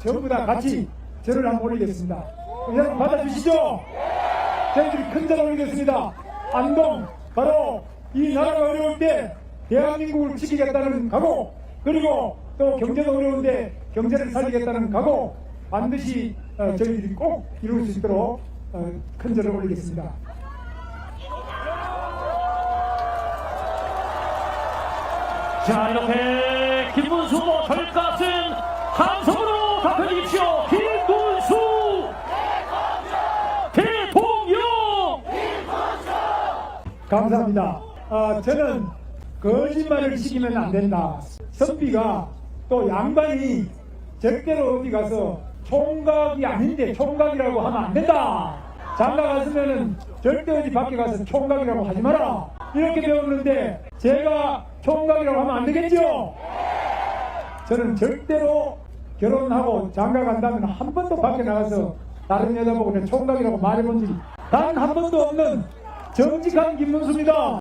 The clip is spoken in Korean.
전부 다 같이 절을 한번 올리겠습니다. 여러분 받아주시죠. 저희들이 큰절 올리겠습니다. 안동 바로 이 나라가 어려울 때 대한민국을 지키겠다는 각오 그리고 또 경제도 어려운데 경제를 살리겠다는 각오 반드시 어, 저희들이 꼭 이룰 수 있도록 어, 큰 절을 올리겠습니다. 자 이렇게 김문수 후보 절값은 함성으로 답해주십시오 김문수 대통령 감사합니다. 아, 저는 거짓말을 시키면 안 된다. 선비가 또 양반이 절대로 어디 가서 총각이 아닌데 총각이라고 하면 안 된다. 장가 갔으면은 절대 어디 밖에 가서 총각이라고 하지 마라. 이렇게 배웠는데 제가 총각이라고 하면 안 되겠죠? 저는 절대로 결혼하고 장가 간다면 한 번도 밖에 나가서 다른 여자 보고 내 총각이라고 말해본 적이 단 한 번도 없는 정직한 김문수입니다.